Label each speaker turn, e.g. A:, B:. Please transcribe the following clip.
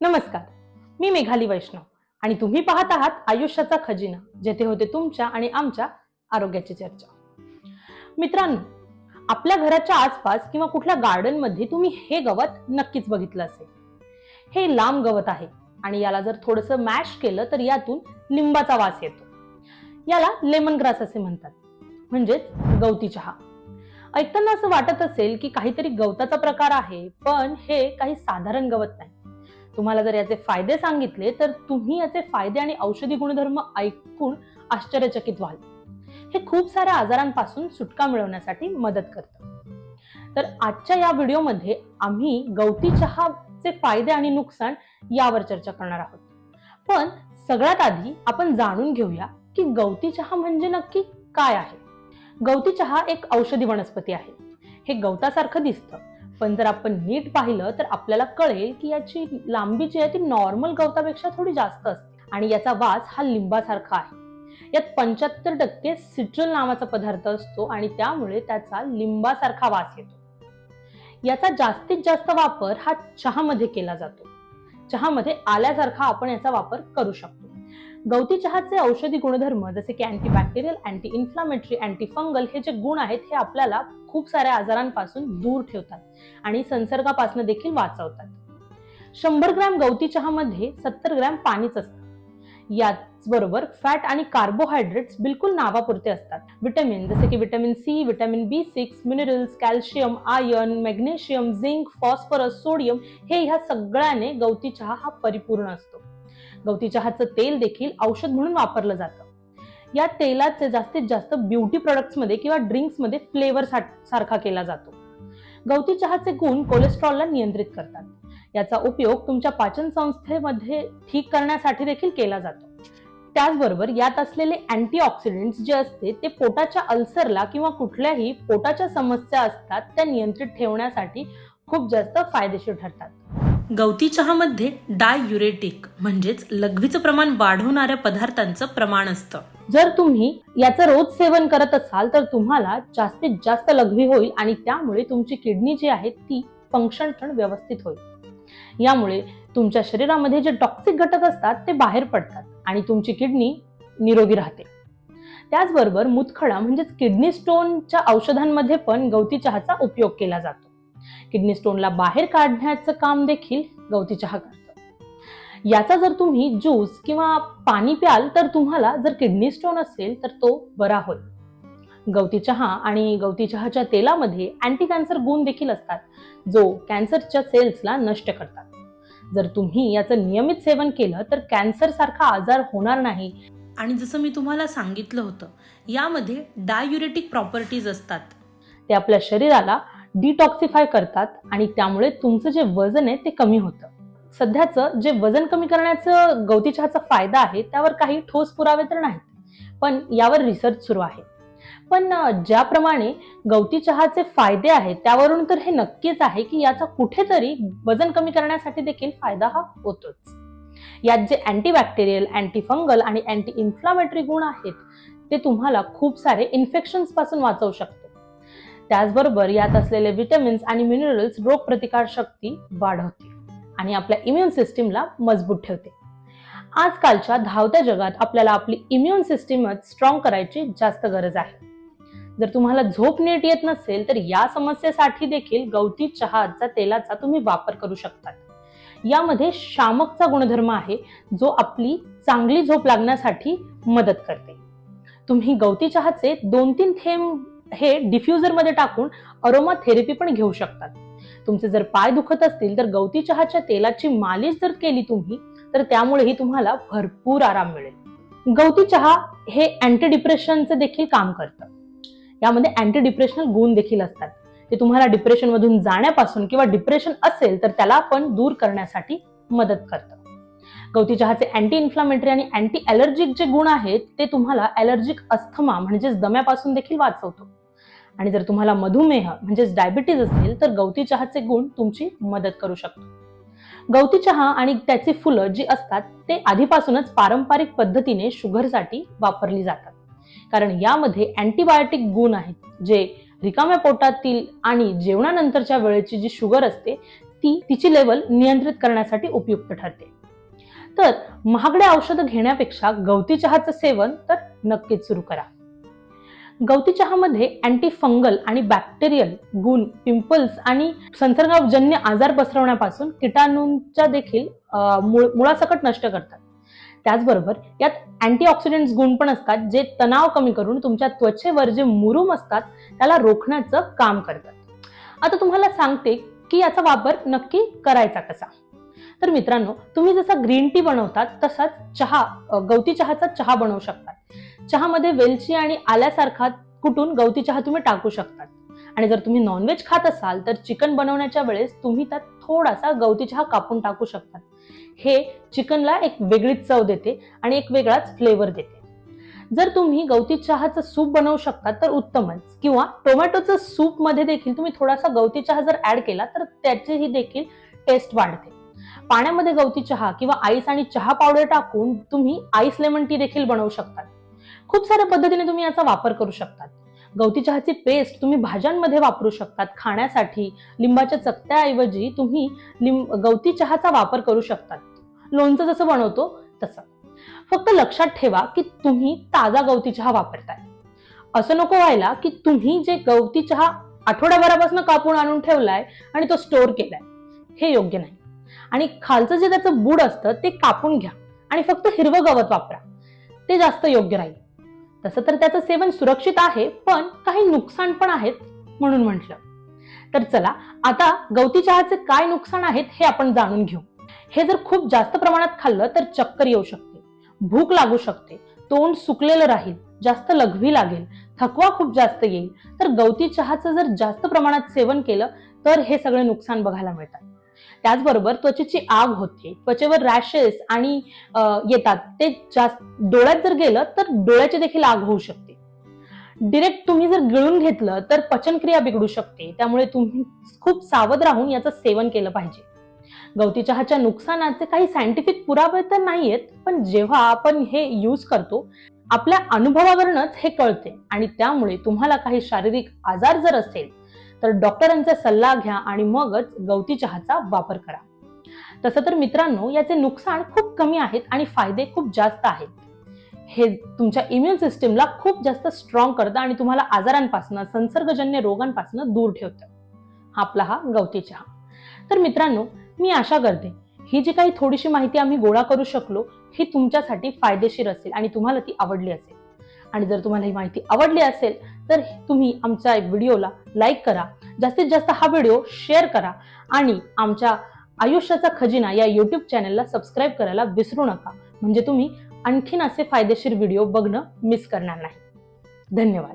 A: नमस्कार. मी मेघाली वैष्णव आणि तुम्ही पाहत आहात आयुष्याचा खजिना जेथे होते तुमच्या आणि आमच्या आरोग्याची चर्चा. मित्रांनो आपल्या घराच्या आसपास किंवा कुठल्या गार्डनमध्ये तुम्ही हे गवत नक्कीच बघितलं असेल. हे लांब गवत आहे आणि याला जर थोडस मॅश केलं तर यातून लिंबाचा वास येतो. याला लेमन ग्रास असे म्हणतात. म्हणजेच गवती चहा. ऐकताना असं वाटत असेल की काहीतरी गवताचा प्रकार आहे पण हे काही साधारण गवत नाही. तुम्हाला जर याचे फायदे सांगितले तर तुम्ही याचे फायदे आणि औषधी गुणधर्म ऐकून आश्चर्यचकित व्हाल. हे खूप साऱ्या आजारांपासून सुटका मिळवण्यासाठी मदत करतं. तर आजच्या या व्हिडिओमध्ये आम्ही गवती चहाचे फायदे आणि नुकसान यावर चर्चा करणार आहोत. पण सगळ्यात आधी आपण जाणून घेऊया की गवती चहा म्हणजे नक्की काय आहे. गवती चहा एक औषधी वनस्पती आहे. हे गवतासारखं दिसतं. पण जर आपण नीट पाहिलं तर आपल्याला कळेल की याची लांबी जी आहे ती नॉर्मल गवतापेक्षा थोडी जास्त असते. आणि याचा वास हा लिंबासारखा आहे. यात पंच्याहत्तर टक्के सिट्रल नावाचा पदार्थ असतो आणि त्यामुळे त्याचा लिंबासारखा वास येतो. याचा जास्तीत जास्त वापर हा चहामध्ये केला जातो. चहामध्ये आल्यासारखा आपण याचा वापर करू शकतो. गवती चहाचे औषधी गुणधर्म जसे की antibacterial anti inflammatory anti fungal हे जे गुण आहेत हे आपल्याला खूप साऱ्या आजारांपासून दूर ठेवतात आणि संसर्गापासून देखील वाचवतात. शंभर ग्रॅम गवती चहामध्ये सत्तर ग्रॅम पाणीच असतं. याचबरोबर फॅट आणि कार्बोहायड्रेट्स बिलकुल नावापुरते असतात. विटॅमिन जसे की vitamin C vitamin B six minerals calcium iron magnesium zinc phosphorus sodium हे ह्या सगळ्याने गवती चहा हा परिपूर्ण असतो. गवती चहाचं तेल देखील औषध म्हणून वापरलं जातं. या तेलाचे जास्तीत जास्त ब्युटी प्रोडक्ट्समध्ये किंवा ड्रिंक्समध्ये फ्लेवर सारखा केला जातो. गवती चहाचे गुण कोलेस्ट्रॉलला नियंत्रित करतात. याचा उपयोग तुमच्या पाचन संस्थेमध्ये ठीक करण्यासाठी देखील केला जातो. त्याचबरोबर यात असलेले अँटीऑक्सिडंट्स जे असते ते पोटाच्या अल्सरला किंवा कुठल्याही पोटाच्या समस्या असतात त्या नियंत्रित ठेवण्यासाठी खूप जास्त फायदेशीर ठरतात.
B: गवती चहामध्ये डाय युरेटिक म्हणजेच लघवीचं प्रमाण वाढवणाऱ्या पदार्थांचं प्रमाण असतं.
A: जर तुम्ही याचं रोज सेवन करत असाल तर तुम्हाला जास्तीत जास्त लघवी होईल आणि त्यामुळे तुमची किडनी जी आहे ती फंक्शन पण व्यवस्थित होईल. यामुळे तुमच्या शरीरामध्ये जे टॉक्सिक घटक असतात ते बाहेर पडतात आणि तुमची किडनी निरोगी राहते. त्याचबरोबर मुतखडा म्हणजेच किडनी स्टोनच्या औषधांमध्ये पण गवती चहाचा उपयोग केला जातो. किडनी स्टोनला बाहेर काढण्याचं काम देखील गवती चहा करतं. याचा जर तुम्ही ज्यूस किंवा पाणी प्याल तर तुम्हाला जर किडनी स्टोन असेल तर तो बरा होईल. गवती चहा आणि गवती चहाच्या तेलामध्ये अँटी कॅन्सर गुण देखील असतात जो कॅन्सरच्या सेल्सला नष्ट करतात. जर तुम्ही याचं नियमित सेवन केलं तर कॅन्सर सारखा आजार होणार नाही.
B: आणि जसं मी तुम्हाला सांगितलं होतं यामध्ये डायुरेटिक प्रॉपर्टीज असतात.
A: ते आपल्या शरीराला डिटॉक्सिफाय करतात आणि त्यामुळे तुमचं जे वजन आहे ते कमी होतं. सध्याचं जे वजन कमी करण्याचं गवती चहाचा फायदा आहे त्यावर काही ठोस पुरावे तर नाहीत. पण यावर रिसर्च सुरू आहे. पण ज्याप्रमाणे गवती चहाचे फायदे आहेत त्यावरून तर हे नक्कीच आहे की याचा कुठेतरी वजन कमी करण्यासाठी देखील फायदा हा होतोच. यात जे अँटीबॅक्टेरियल अँटीफंगल आणि अँटी इन्फ्लामेटरी गुण आहेत ते तुम्हाला खूप सारे इन्फेक्शन्सपासून वाचवू शकतो. त्याचबरोबर यात असलेले विटॅमिन्स आणि मिनरल्स रोगप्रतिकार शक्ती वाढवते आणि आपल्या इम्युन सिस्टीमला मजबूत ठेवते. आजकालच्या धावत्या जगात आपल्याला आपली इम्युन सिस्टीमच स्ट्रॉंग करायची जास्त गरज आहे. जर तुम्हाला झोप नीट येत नसेल तर या समस्येसाठी देखील गवती चहाचा तेलाचा तुम्ही वापर करू शकतात. यामध्ये शामकचा गुणधर्म आहे जो आपली चांगली झोप लागण्यासाठी मदत करते. तुम्ही गवती चहाचे दोन तीन थेंब हे डिफ्युजरमध्ये टाकून अरोमा थेरपी पण घेऊ शकतात. तुमचे जर पाय दुखत असतील तर गवती चहाच्या तेलाची मालिश जर केली तुम्ही तर त्यामुळेही तुम्हाला भरपूर आराम मिळेल. गवती चहा हे अँटी डिप्रेशनचं देखील काम करतं. यामध्ये अँटी डिप्रेशनल गुण देखील असतात. ते तुम्हाला डिप्रेशन मधून जाण्यापासून किंवा डिप्रेशन असेल तर त्याला पण दूर करण्यासाठी मदत करतं. गवती चहाचे अँटी इन्फ्लामेटरी आणि अँटी अलर्जिक जे गुण आहेत ते तुम्हाला अलर्जिक अस्थमा म्हणजेच दम्यापासून देखील वाचवतो. आणि जर तुम्हाला मधुमेह म्हणजेच डायबिटीज असेल तर गवती चहाचे गुण तुमची मदत करू शकतो. गवती चहा आणि त्याची फुलं जी असतात ते आधीपासूनच पारंपरिक पद्धतीने शुगरसाठी वापरली जातात. कारण यामध्ये अँटीबायोटिक गुण आहेत जे रिकाम्या पोटातील आणि जेवणानंतरच्या वेळेची जी शुगर असते ती तिची लेवल नियंत्रित करण्यासाठी उपयुक्त ठरते. तर महागड्या औषधं घेण्यापेक्षा गवती चहाचं सेवन तर नक्कीच सुरू करा. गवती चहामध्ये अँटी फंगल आणि बॅक्टेरियल गुण पिंपल्स आणि संसर्गजन्य आजार पसरवण्यापासून किटाणूंच्या देखील मुळासकट नष्ट करतात. त्याचबरोबर यात अँटीऑक्सिडंट्स गुण पण असतात जे तणाव कमी करून तुमच्या त्वचेवर जे मुरूम असतात त्याला रोखण्याचं काम करतात. आता तुम्हाला सांगते की याचा वापर नक्की करायचा कसा. तर मित्रांनो तुम्ही जसा ग्रीन टी बनवतात तसाच चहा गवती चहाचा चहा बनवू शकता चहामध्ये वेलची आणि आल्यासारखा कुटून गवती चहा तुम्ही टाकू शकतात. आणि जर तुम्ही नॉनव्हेज खात असाल तर चिकन बनवण्याच्या वेळेस तुम्ही त्यात थोडासा गवती चहा कापून टाकू शकतात. हे चिकनला एक वेगळीच चव देते आणि एक वेगळाच फ्लेवर देते. जर तुम्ही गवती चहाचं सूप बनवू शकता तर उत्तमच. किंवा टोमॅटोचं सूपमध्ये देखील तुम्ही थोडासा गवती चहा जर ऍड केला तर त्याचीही देखील टेस्ट वाढते. पाण्यामध्ये गवती चहा किंवा आईस आणि चहा पावडर टाकून तुम्ही आईस लेमन टी देखील बनवू शकतात. खूप साऱ्या पद्धतीने तुम्ही याचा वापर करू शकतात. गवती चहाची पेस्ट तुम्ही भाज्यांमध्ये वापरू शकतात खाण्यासाठी. लिंबाच्या चकत्याऐवजी तुम्ही लिंब गवती चहाचा वापर करू शकतात. लोणचं जसं बनवतो तसं. फक्त लक्षात ठेवा की तुम्ही ताजा गवती चहा वापरताय. असं नको व्हायला की तुम्ही जे गवती चहा आठवड्याभरापासून कापून आणून ठेवलाय आणि तो स्टोअर केलाय. हे योग्य नाही. आणि खालचं जे त्याचं बूड असतं ते कापून घ्या आणि फक्त हिरवं गवत वापरा. ते जास्त योग्य राहील. तसं तर त्याचं सेवन सुरक्षित आहे पण काही नुकसान पण आहेत म्हणून म्हटलं. तर चला आता गवती चहाचे काय नुकसान आहेत हे आपण जाणून घेऊ. हे जर खूप जास्त प्रमाणात खाल्लं तर चक्कर येऊ शकते भूक लागू शकते तोंड सुकलेलं राहील जास्त लघवी लागेल थकवा खूप जास्त येईल. तर गवती चहाचं जर जास्त प्रमाणात सेवन केलं तर हे सगळे नुकसान बघायला मिळतात. त्याचबरोबर त्वचेची आग होते. त्वचेवर रॅशेस आणि येतात. ते जास्त डोळ्यात जर गेलं तर डोळ्याची देखील आग होऊ शकते. डिरेक्ट तुम्ही जर गिळून घेतलं तर पचनक्रिया बिघडू शकते. त्यामुळे तुम्ही खूप सावध राहून याचं सेवन केलं पाहिजे. गवती चहाच्या नुकसानाचे काही सायंटिफिक पुरावे तर नाहीयेत पण जेव्हा आपण हे यूज करतो आपल्या अनुभवावरूनच हे कळते. आणि त्यामुळे तुम्हाला काही शारीरिक आजार जर असेल तर डॉक्टरांचा सल्ला घ्या आणि मगच गवती चहाचा वापर करा. तसं तर मित्रांनो याचे नुकसान खूप कमी आहेत आणि फायदे खूप जास्त आहेत. हे तुमच्या इम्युन सिस्टीमला खूप जास्त स्ट्रॉंग करतं आणि तुम्हाला आजारांपासून संसर्गजन्य रोगांपासून दूर ठेवतं. आपला हा गवती चहा. तर मित्रांनो मी आशा करते ही जी काही थोडीशी माहिती आम्ही गोळा करू शकलो ही तुमच्यासाठी फायदेशीर असेल आणि तुम्हाला ती आवडली असेल. आणि जर तुम्हाला ही माहिती आवडली असेल तर तुम्ही आमच्या व्हिडिओला लाईक करा. जास्तीत जास्त हा व्हिडिओ शेअर करा. आणि आमच्या आयुष्याचा खजिना या यूट्यूब चॅनलला सबस्क्राईब करायला विसरू नका. म्हणजे तुम्ही आणखीन असे फायदेशीर व्हिडिओ बघणं मिस करणार नाही. धन्यवाद.